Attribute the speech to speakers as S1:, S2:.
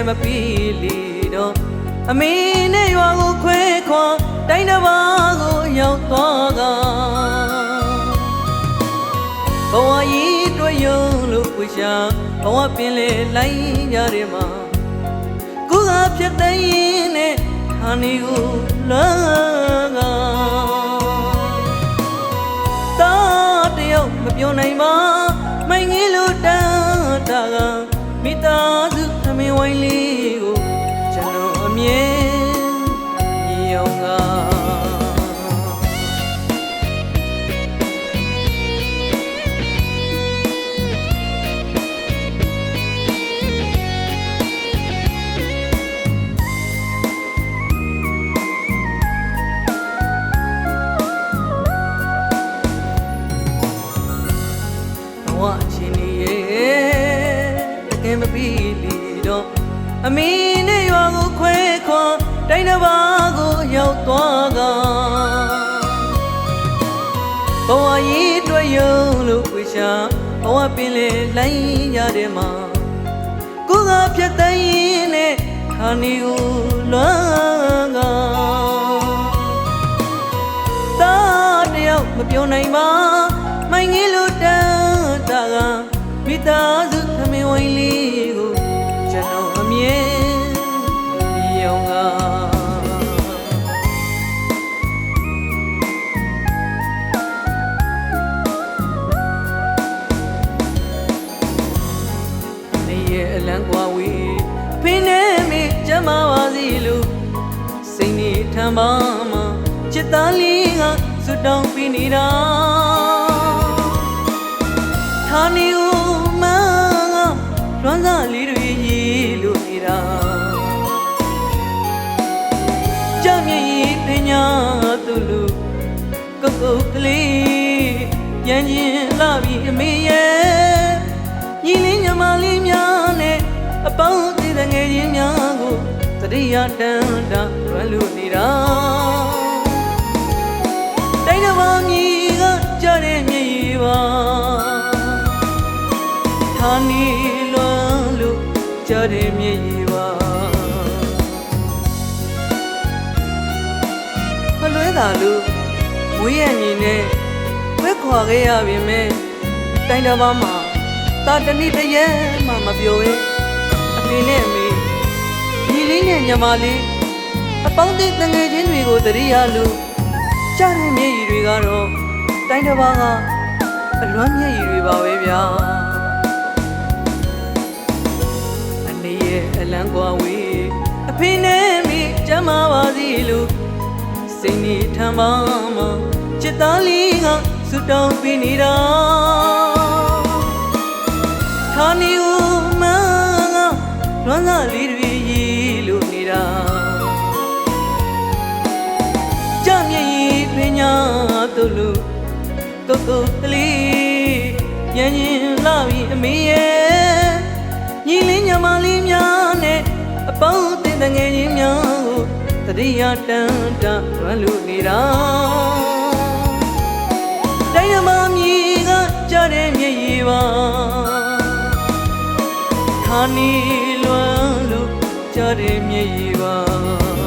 S1: ယ်မပြီးလီတော့အမေနဲ့ရွာကိုခွဲခွာတိုင်းတစ်ပါးကိုရောက်သွားကဘဝကြီးတွေ့ရုံလို့ဝရှာဘဝပင်လေလိုက်ကြတယ်မှာကိုကဖြစ်တဲ့ရင်နဲ့ဟာနီကိုလာကတာတယောက်မပြောနိုင်ပါမိုင်ငယ်လို့တန်းတာကမိသားစုသမ င်ဝိုင်းလေးကိုကျွန်တော်အမြဲမြည်အောင်ကဘဝအချင်းကြီးရဲ့တကယ်မပြီးလီတော့ အမီနဲ့ရွာကိုခွဲခွာတိုင်းတစ်ပါးကိုရောက်သွားကဘဝကြီးတွေ့ရုံလို့ဝေရှာဘဝပင်လေလိုက်ရတဲ့မှာကိုကဖြတ်သိမ်းနဲ့ခါနီကိုလွမ်းကတာတယောက်မပြောနိုင်ပါမိုင်ငယ်လို့တန်းတာကမိသားစုသမင်ဝိုင်းလေး စိတ်နေထမ်းပါမှာချစ်သားလေးကစွတောင်းပြီးနေတာဌာနေဦးမန်းကလွမ်းစားလေးတွေရေလို့နေတာကြမြည်ရီပညာသူလူကုတ်ကုတ်ကလေးပြန်ချင်းလာပြီးအမေရဲ့ညီလေးညီမလေးများနဲ့အပေါင်းအသင်းတငယ်ချင်းများကိုတ ရိယာတန်တာရလူနေတာတိုင်းတစ်ပါးမြည်ကကြတဲ့မြေကြီးပါဌာနီလွန်လို့ကြတဲ့မြေကြီးပါမလွဲတာလို့ဝေးရညီနဲ့ဝဲခွာခဲ့ရပြီမဲတိုင်းတစ်ပါးမှာတာတနည်းတည်းရဲမှမပြောဘဲ ညီလေးနဲ့ညီမလေးအပေါင်းအသင်းတငယ်ချင်းတွေကိုတရိယာလို့ကြားတဲ့မျက်ရည်တွေကတော့တိုင်းတစ်ပါးကအလွမ်းမျက်ရည်တွေပါပဲဗျာအနေရဲ့အလံကွာဝေးအဖေနဲ့မိကျမ်းမာပါစီလို့စိတ်နေထမ်းပါမှချစ်သားလေးကဆူတောင်းပြီးနေတာ ကုတ်ကုတ်ကလေးညင်ညင်လာပြီးအမေရဲ့ညီလေးညီမလေးများနဲ့အပေါင်းအသင်းတငယ်ချင်းများကိုတရိယာတန်တာရန်လို့နေတာတိုင်းမမြည်ကကြတဲ့မျက်ရည်ပါခါနီလွမ်းလို့ကြတဲ့မြေကြီးပါ